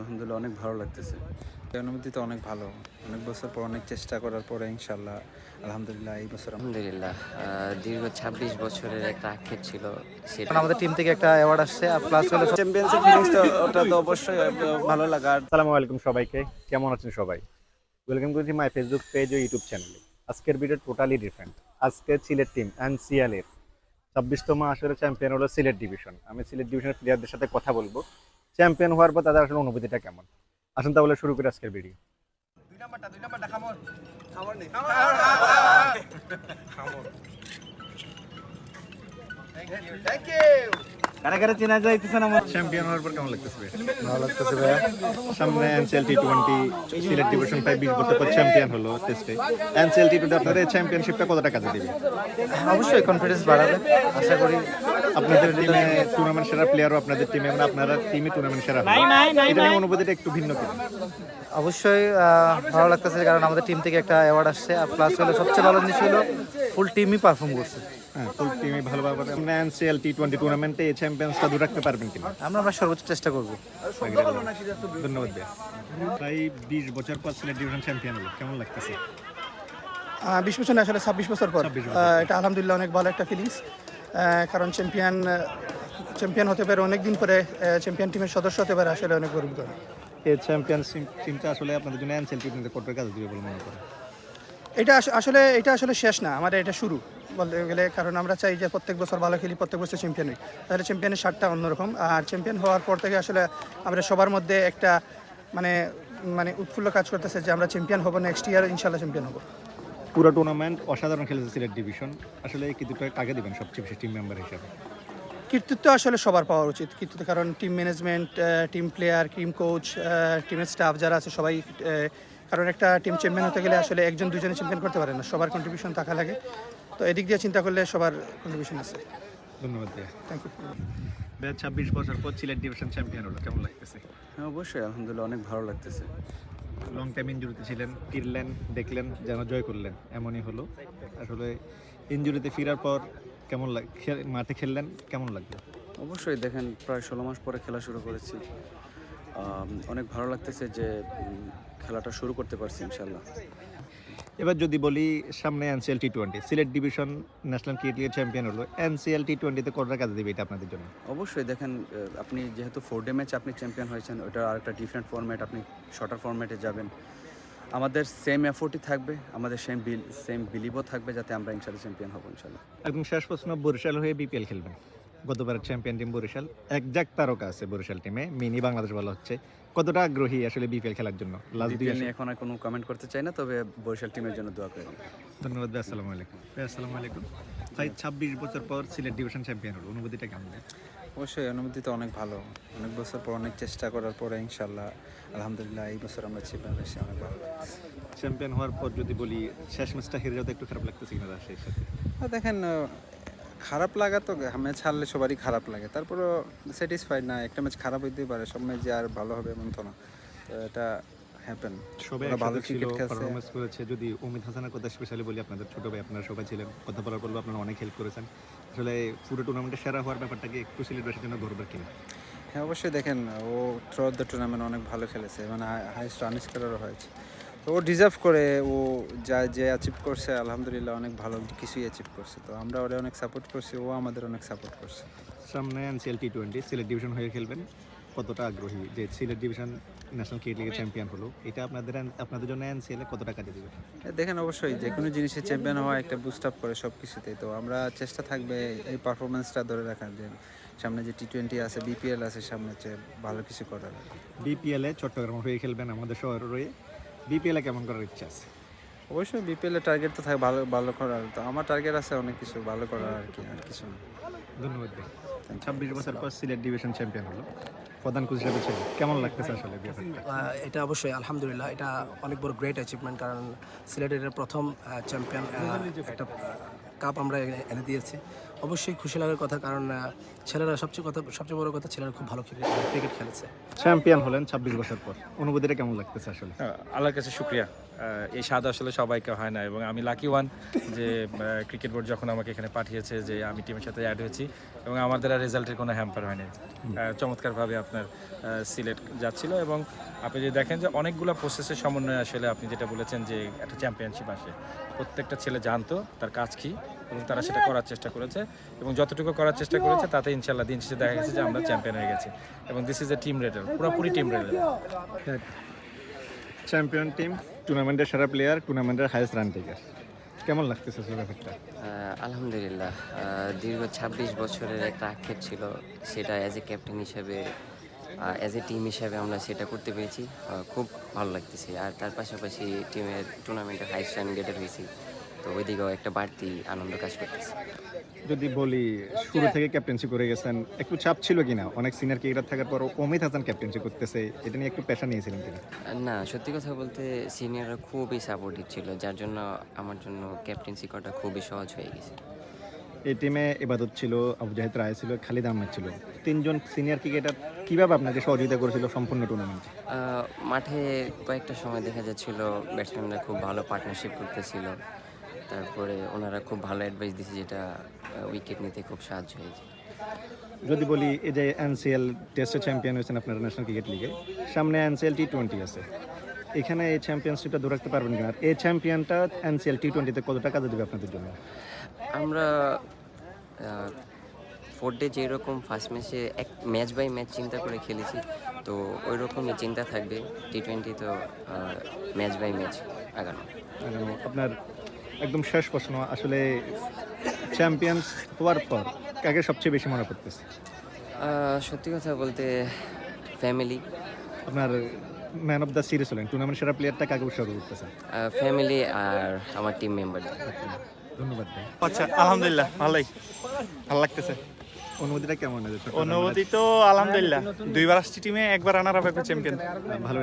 আলহামদুলিল্লাহ অনেক ভালো লাগতেছে। এই অনুভূতি তো অনেক ভালো। অনেক বছর পর অনেক চেষ্টা করার পরে ইনশাল্লাহ আলহামদুলিল্লাহ এই বছর আলহামদুলিল্লাহ দীর্ঘ ছাব্বিশ বছরের একটা আক্ষেপ ছিল সেটা আমাদের টিম থেকে একটা অ্যাওয়ার্ড আসছে আর প্লাস হলো চ্যাম্পিয়নশিপ ফিলিংস তো ওটা তো অবশ্যই ভালো লাগা। আর আসসালামু আলাইকুম সবাইকে কেমন আছেন সবাই? ওয়েলকাম করছি মাই ফেসবুক পেজ ও ইউটিউব চ্যানেলে আজকের ভিডিও টোটালি ডিফারেন্ট আজকে সিলেট টিম এনসিএল এর ছাব্বিশতম আসলে চ্যাম্পিয়ন হলো সিলেট ডিভিশন আমি সিলেট ডিভিশনের প্লেয়ারদের সাথে কথা বলব। চ্যাম্পিয়ন হওয়ার পর তাদের আসলে অনুভূতিটা কেমন? আসুন তাহলে শুরু করি আজকের ভিডিও কারা কারা চেনা চ্যাম্পিয়ন হওয়ার পর কেমন লাগতেছে ভাই? ভালো লাগতেছে ভাইয়া। সামনে NCL T twenty Sylhet division প্রায় বিশ বছর পর চ্যাম্পিয়ন হলো টেস্টে এনসিএল টি টোয়েন্টি আপনাদের চ্যাম্পিয়নশিপটা কতটা কাজে দিবে? অবশ্যই কনফিডেন্স বাড়াবে আশা করি। আপনাদের টিমে টুর্নামেন্ট সেরা প্লেয়ারও আপনাদের টিমে মানে আপনারা টিমে টুর্নামেন্ট সেরা এটা নিয়ে অনুভূতিটা একটু ভিন্ন অবশ্যই ভালো লাগতেছে কারণ আমাদের টিম থেকে একটা অ্যাওয়ার্ড আসছে আর প্লাস হলো সবচেয়ে ভালো জিনিস হলো ফুল টিমই পারফর্ম করছে। হ্যাঁ ফুল টিমে ভালোভাবে আপনি এনসিএল টি টোয়েন্টি টুর্নামেন্টে এই চ্যাম্পিয়ন্সটা ধরে রাখতে পারবেন কিনা? আমরা আমরা সর্বোচ্চ চেষ্টা করব। ধন্যবাদ প্রায় বিশ বছর পর সিলেট ডিভিশন চ্যাম্পিয়ন হলো কেমন লাগতেছে? আহ, বিশ বছর আসলে ছাব্বিশ বছর পর। 26 এটা আলহামদুলিল্লাহ অনেক ভালো একটা ফিলিংস কারণ চ্যাম্পিয়ন চ্যাম্পিয়ন হতে পারে অনেক দিন পরে চ্যাম্পিয়ন টিমের সদস্য হতে পারে আসলে অনেক গর্বিত। এই চ্যাম্পিয়নশিপ টিমটা আসলে আপনাদের জন্য এনসিএল টি টোয়েন্টি কাজ দিবে বলে মনে করেন। এটা আসলে এটা আসলে শেষ না আমাদের এটা শুরু। বলতে গেলে কারণ আমরা চাই যে প্রত্যেক বছর ভালো খেলি প্রত্যেক বছর চ্যাম্পিয়ন হই। তাহলে চ্যাম্পিয়নের স্বাদটা অন্যরকম। আর চ্যাম্পিয়ন হওয়ার পর থেকে আসলে আমরা সবার মধ্যে একটা মানে মানে উৎফুল্ল কাজ করতেছে যে আমরা চ্যাম্পিয়ন হব নেক্সট ইয়ার ইনশাল্লাহ চ্যাম্পিয়ন হব। পুরো টুর্নামেন্ট অসাধারণ খেলেছে সিলেট ডিভিশন আসলে কি দুটো কাকে দিবেন সবচেয়ে বেশি টিম মেম্বার হিসাবে? কৃতিত্ব আসলে সবার পাওয়া উচিত। কৃতিত্ব কারণ team management team player team coach টিমের স্টাফ যারা আছে সবাই কারণ একটা টিম চ্যাম্পিয়ন হতে গেলে আসলে একজন দুজনে চ্যাম্পিয়ন করতে পারে না। সবার কন্ট্রিবিউশন থাকা লাগে। তো এদিক দিয়ে চিন্তা করলে সবার কন্ট্রিবিউশন আছে। ধন্যবাদ থ্যাংক ইউ ভাইয়া ছাব্বিশ বছর পর সিলেট ডিভিশন চ্যাম্পিয়ন হলো কেমন লাগতেছে? হ্যাঁ অবশ্যই আলহামদুলিল্লাহ অনেক ভালো লাগতেছে। লং টাইম ইঞ্জুরিতে ছিলেন ফিরলেন দেখলেন যেন জয় করলেন এমনই হলো। আসলে ইঞ্জুরিতে ফেরার পর কেমন লাগ মাঠে খেললেন কেমন লাগল? অবশ্যই দেখেন প্রায় ষোলো মাস পরে খেলা শুরু করেছি। অনেক ভালো লাগতেছে যে খেলাটা শুরু করতে পারছি ইনশাল্লাহ এবার যদি বলি সামনে NCL T twenty Sylhet division national cricket লিগের চ্যাম্পিয়ন হলো। এনসিএল টি টোয়েন্টিতে কতটা কাজে দেবে এটা আপনাদের জন্য? অবশ্যই দেখেন আপনি যেহেতু ফোর ডে ম্যাচ আপনি চ্যাম্পিয়ন হয়েছেন ওটা আরেকটা ডিফারেন্ট ফরম্যাট আপনি শর্টার ফরম্যাটে যাবেন। আমাদের সেম এফোর্টই থাকবে আমাদের সেম বিল সেম বিলিভও থাকবে যাতে আমরা ইনশাল্লাহ চ্যাম্পিয়ন হব ইনশাল্লাহ। একদম শেষ প্রশ্ন বরিশাল হয়ে বিপিএল খেলবেন। গতবারের চ্যাম্পিয়ন টিম বরিশাল একজাক তারকা আছে বরিশাল টিমে মিনি বাংলাদেশ বলা হচ্ছে। কতটা আগ্রহী আসলে বিপিএল খেলার জন্য? লাস্ট দুই বিপিএল নিয়ে এখন আর কোনো কমেন্ট করতে চাই না তবে বরিশাল টিমের জন্য দোয়া করি। ধন্যবাদ ভাই আসসালামু আলাইকুম। ভাই আসসালামু আলাইকুম। ভাই ছাব্বিশ বছর পর সিলেট ডিভিশন চ্যাম্পিয়ন হলো অনুভূতিটা কেমন? অবশ্যই অনুভূতি তো অনেক ভালো। অনেক বছর পর অনেক চেষ্টা করার পরে ইনশাল্লাহ আলহামদুলিল্লাহ এই বছর আমরা চ্যাম্পিয়ন হয়েছি অনেক ভালো চ্যাম্পিয়ন হওয়ার পর যদি বলি শেষ ম্যাচটা হেরে যাওয়াতে একটু খারাপ লাগতেছে কিনা রাজশাহীর সাথে? আর দেখেন খারাপ লাগা তো ম্যাচ হারলে সবারই খারাপ লাগে। তারপরেও স্যাটিসফাইড না একটা ম্যাচ খারাপ হইতেই পারে সব ম্যাচ যে আর ভালো হবে এমন তো না। তো এটা হ্যাপেন সবাই ভালো ক্রিকেট খেলছে। পারফরমেন্স করেছে। যদি অমিত হাসানের কথা স্পেশালি বলি আপনাদের ছোট ভাই আপনারা সবাই ছিলেন। কথা বলার বলব আপনারা অনেক হেল্প করেছেন। আসলে পুরো টুর্নামেন্টে সেরা হওয়ার ব্যাপারটাকে একটু সিলেটবাসীর জন্য গর্বের কিনা? হ্যাঁ অবশ্যই দেখেন ও থ্রু দ্য টুর্নামেন্ট অনেক ভালো খেলেছে। মানে হাইস্ট রান স্কোরারও হয়েছে। তো ও ডিজার্ভ করে ও যা যে অ্যাচিভ করছে আলহামদুলিল্লাহ অনেক ভালো কিছুই অ্যাচিভ করছে। তো আমরা ওরা অনেক সাপোর্ট করছি ও আমাদের অনেক সাপোর্ট করছে। সামনে NCL T twenty Sylhet division হয়ে খেলবেন। কতটা আগ্রহী? যে সিলেট ডিভিশন ন্যাশনাল ক্রিকেট লিগের চ্যাম্পিয়ন হলো এটা আপনাদের আপনাদের জন্য এনসিএল কতটা কাজে দেবে? হ্যাঁ, দেখেন অবশ্যই যে কোনো জিনিসে চ্যাম্পিয়ন হওয়া একটা বুস্ট আপ করে সব কিছুতেই তো আমরা চেষ্টা থাকবে এই পারফরমেন্সটা ধরে রাখার যে সামনে যে টি টোয়েন্টি আছে বিপিএল আছে সামনে যে ভালো কিছু করার। বিপিএলে চট্টগ্রাম হয়ে খেলবেন আমাদের শহর। রয়ে বিপিএলে কেমন করার ইচ্ছা আছে? অবশ্যই বিপিএলের টার্গেট তো থাকে ভালো ভালো করার। তো আমার টার্গেট আছে অনেক কিছু ভালো করার আর কি আর কিছু না। ধন্যবাদ ভাই। ছাব্বিশ বছর পর সিলেট ডিভিশন চ্যাম্পিয়ন হলো। প্রধান কোচ হিসেবে ছিল কেমন লাগতেছে আসলে এটা অবশ্যই আলহামদুলিল্লাহ এটা অনেক বড় গ্রেট অ্যাচিভমেন্ট কারণ সিলেটের প্রথম চ্যাম্পিয়ন একটা কাপ আমরা এনে- এনে দিয়েছি। অবশ্যই খুশি লাগার কথা কারণ ছেলেরা সবচেয়ে কথা সবচেয়ে বড় কথা ছেলেরা খুব ভালো ক্রিকেট খেলেছে। চ্যাম্পিয়ন হলেন ছাব্বিশ বছর পর। অনুভূতিটা কেমন লাগতেছে আসলে? আল্লাহর কাছে শুক্রিয়া। এই স্বাদ আসলে সবাইকে হয় না এবং আমি লাকি ওয়ান যে ক্রিকেট বোর্ড যখন আমাকে এখানে পাঠিয়েছে যে আমি টিমের সাথে অ্যাড হয়েছি এবং আমাদের আর রেজাল্টের কোনো হ্যাম্পার হয়নি। আহ, চমৎকারভাবে আপনার সিলেক্ট যাচ্ছিল এবং আপনি যদি দেখেন যে অনেকগুলো প্রসেসের সমন্বয়ে আসলে আপনি যেটা বলেছেন যে একটা চ্যাম্পিয়নশিপ আসে। প্রত্যেকটা ছেলে জানতো তার কাজ কী এবং তারা সেটা করার চেষ্টা করেছে এবং যতটুকু করার চেষ্টা করেছে তাতে ইনশাল্লাহ দিন শেষে দেখা গেছে যে আমরা চ্যাম্পিয়ন হয়ে গেছি। এবং this is a team radar পুরোপুরি টিম রেডার চ্যাম্পিয়ন টিম টুর্নামেন্টের সেরা প্লেয়ার টুর্নামেন্টের হাইয়েস্ট রান টেকার কেমন লাগতেছে ব্যাপারটা আলহামদুলিল্লাহ দীর্ঘ ছাব্বিশ বছরের একটা আক্ষেপ ছিল সেটা অ্যাজ এ ক্যাপ্টেন হিসেবে অ্যাজ এ টিম হিসাবে আমরা সেটা করতে পেরেছি। খুব ভালো লাগতেছে। আর তার পাশাপাশি টিমের টুর্নামেন্টের হাইস্ট রান গেটার হয়েছি। তো ওইদিকেও একটা বাড়তি আনন্দ কাজ করতেছে। যদি বলি শুরু থেকে ক্যাপ্টেন্সি করে গেছেন একটু চাপ ছিল কিনা? অনেক সিনিয়র ক্রিকেটার থাকার পর অমিত হাসান ক্যাপ্টেন্সি করতেছে এটা নিয়ে একটু পেশা নিয়েছিলেন কিনা? না সত্যি কথা বলতে সিনিয়ররা খুবই সাপোর্টিভ ছিল যার জন্য আমার জন্য ক্যাপ্টেন্সি করাটা খুবই সহজ হয়ে গেছে। এই টিমে এবাদত ছিল আবু জাহিদ রায় ছিল খালিদ আহমেদ ছিল। তিনজন সিনিয়র ক্রিকেটার কীভাবে আপনাকে সহযোগিতা করেছিল সম্পূর্ণ টুর্নামেন্টে মাঠে কয়েকটা সময় দেখা যাচ্ছিল ব্যাটসম্যানরা খুব ভালো পার্টনারশিপ করতেছিল। তারপরে ওনারা খুব ভালো অ্যাডভাইস দিছে যেটা উইকেট নিতে খুব সাহায্য হয়েছে। যদি বলি এই যে এনসিএল টেস্টে চ্যাম্পিয়ন হয়েছেন আপনারা ন্যাশনাল ক্রিকেট লিগে সামনে এনসিএল টি টোয়েন্টি আছে। এখানে এই চ্যাম্পিয়নশিপটা ধরে রাখতে পারবেন কিনা? এই চ্যাম্পিয়নটা এনসিএল টি টোয়েন্টিতে কতটা কাজে দেবে আপনাদের জন্য? আমরা ফোর ডে যেরকম ফার্স্ট ম্যাচে এক ম্যাচ বাই ম্যাচ চিন্তা করে খেলেছি তো ওই রকমই চিন্তা থাকবে। টি টোয়েন্টি তো ম্যাচ বাই ম্যাচ আগানো। আপনার একদম শেষ প্রশ্ন আসলে চ্যাম্পিয়ন্স হওয়ার পর কাকে সবচেয়ে বেশি মনে পড়তেছে? সত্যি কথা বলতে ফ্যামিলি আপনার ম্যান অফ দ্য সিরিজ হলেন টুর্নামেন্ট সেরা প্লেয়ারটা কাকে উৎসর্গ করতেছেন ফ্যামিলি আর আমার টিম মেম্বার ধন্যবাদ আচ্ছা আলহামদুলিল্লাহ ভালোই। ভালো লাগতেছে। অনুভূতিটা কেমন আছে অনুভূতি তো আলহামদুলিল্লাহ। দুইবার আসছি টিমে একবার রানার আপ একবার চ্যাম্পিয়ন ভালো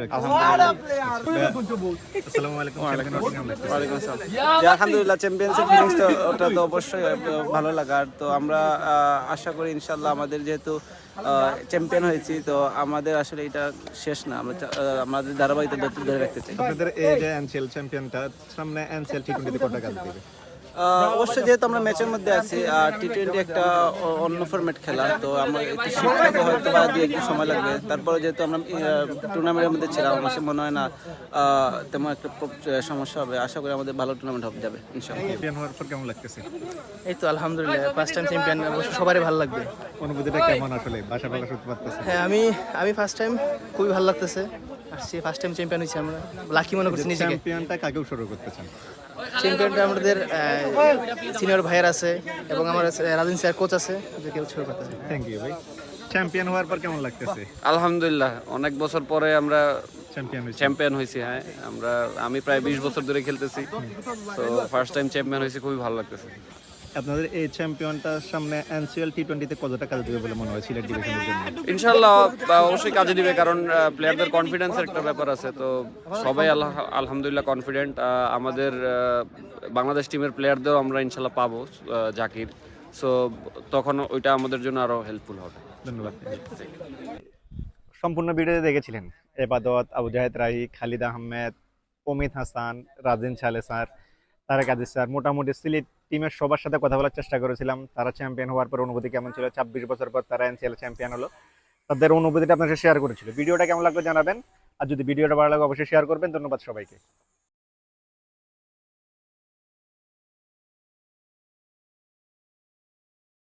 আসসালামু আলাইকুম ওয়ালাইকুম আসসালাম। আলহামদুলিল্লাহ চ্যাম্পিয়নশিপ ফিলিংসটা ওটা তো অবশ্যই ভালো লাগার তো আমরা আশা করি ইনশাল্লাহ আমাদের যেহেতু চ্যাম্পিয়ন হয়েছি তো আমাদের আসলে এটা শেষ না। আমরা আমাদের ধারাবাহিকতা ধরে- ধরে রাখতে চাই। আপনাদের এই যে এনসিএল চ্যাম্পিয়নটা সামনে এনসিএল টি টোয়েন্টিতে কটা কাজ দেবে? আহ, অবশ্যই যেহেতু আমরা ম্যাচের মধ্যে আছি আর টি টোয়েন্টি একটা অন্য ফরম্যাট খেলা তো আমরা একটু শিফট হয়তো বা দু একটু সময় লাগবে। তারপরে যেহেতু আমরা টুর্নামেন্টের মধ্যে ছিলাম আমার মনে হয় না তেমন একটা সমস্যা হবে। আশা করি আমাদের ভালো টুর্নামেন্ট হবে যাবে ইনশাল্লাহ চ্যাম্পিয়ন হওয়ার পর কেমন লাগতেছে? এই তো আলহামদুলিল্লাহ ফার্স্ট টাইম চ্যাম্পিয়ন অবশ্যই সবারই ভালো লাগবে। অনুভূতিটা কেমন আসলে? বাসা বাসা করতে পারতেছে। হ্যাঁ আমি আমি ফার্স্ট টাইম খুবই ভালো লাগতেছে। আসছি ফার্স্ট টাইম চ্যাম্পিয়ন হয়েছি আমরা। লাকি মনে করছি নিজেকে। চ্যাম্পিয়নটা কাকে উৎসর্গ করতেছেন চ্যাম্পিয়নটা আমাদের সিনিয়র ভাইয়ের আছে এবং আমার রাজিন স্যার কোচ আছে করতে চাই। থ্যাংক ইউ ভাই। চ্যাম্পিয়ন হওয়ার পর কেমন লাগতেছে? আলহামদুলিল্লাহ অনেক বছর পরে আমরা চ্যাম্পিয়ন হয়েছে। চ্যাম্পিয়ন হয়েছি হ্যাঁ। আমরা আমি প্রায় বিশ বছর ধরে খেলতেছি। তো ফার্স্ট টাইম চ্যাম্পিয়ন হয়েছি খুবই ভালো লাগতেছে। আপনাদের এই চ্যাম্পিয়নটার সামনে এনসিএল টি টোয়েন্টিতে কতটা কাজ দেবে বলে মনে হয় সিলেট ডিভিশনের জন্য ইনশাল্লাহ অবশ্যই কাজে দিবে কারণ প্লেয়ারদের কনফিডেন্সের একটা ব্যাপার আছে। তো সবাই আল্লাহ আলহামদুলিল্লাহ কনফিডেন্ট আমাদের বাংলাদেশ টিমের প্লেয়ারদেরও আমরা ইনশাল্লাহ পাবো জাকির। সো তখন ওইটা আমাদের জন্য আরও হেল্পফুল হবে। ধন্যবাদ। সম্পূর্ণ ভিডিও দেখেছিলেন এবাদত আবু জাহেদ রাহি খালিদ আহমেদ অমিত হাসান রাজিন ছালে স্যার তারেক আজিজ স্যার মোটামুটি সিলেট টিমের সবার সাথে কথা বলার চেষ্টা করেছিলাম। তারা চ্যাম্পিয়ন হওয়ার পর অনুভূতি কেমন ছিল? ছাব্বিশ বছর পর তারা এনসিএল চ্যাম্পিয়ন হলো। তাদের অনুভূতিটা আপনাকে শেয়ার করেছিল। ভিডিওটা কেমন লাগবে জানাবেন। আর যদি ভিডিওটা ভালো লাগে, অবশ্যই শেয়ার করবেন। ধন্যবাদ সবাইকে।